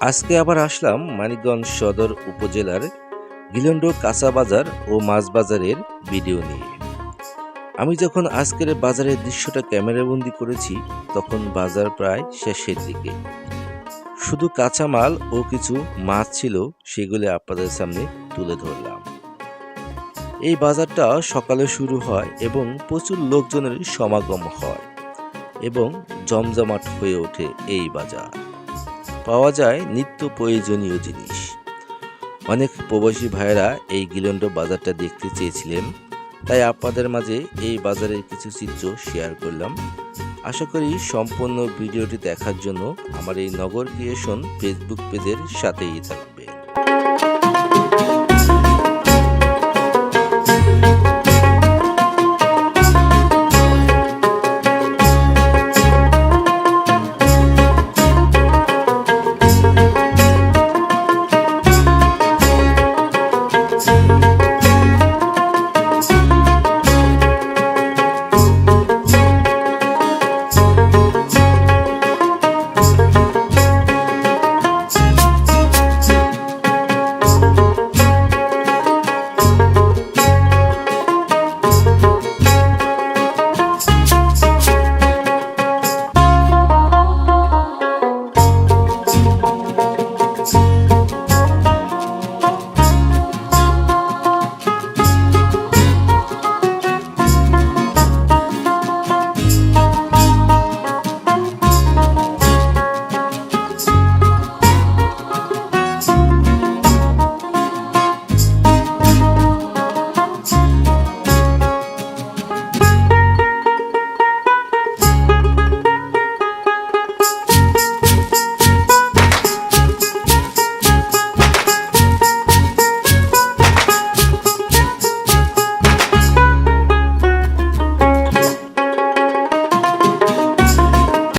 আজকে আবার আসলাম মানিকগঞ্জ সদর উপজেলার গিলন্ড কাঁচা বাজার ও মাছ বাজারের ভিডিও নিয়ে। আমি যখন আজকের বাজারের দৃশ্যটা ক্যামেরাবন্দি করেছি, তখন বাজার প্রায় শেষের দিকে। শুধু কাঁচামাল ও কিছু মাছ ছিল, সেগুলি আপনাদের সামনে তুলে ধরলাম। এই বাজারটা সকালে শুরু হয় এবং প্রচুর লোকজনের সমাগম হয় এবং জমজমাট হয়ে ওঠে এই বাজার। পাওয়া যায় নিত্য প্রয়োজনীয় জিনিস। অনেক প্রবাসী ভাইয়েরা এই গিলন্ড বাজারটা দেখতে চেয়েছিলেন, তাই আপনাদের মাঝে এই বাজারের কিছু চিত্র শেয়ার করলাম। আশা করি সম্পূর্ণ ভিডিওটি দেখার জন্য আমার এই নগর ক্রিয়েশন ফেসবুক পেজের সাথেই থাকবে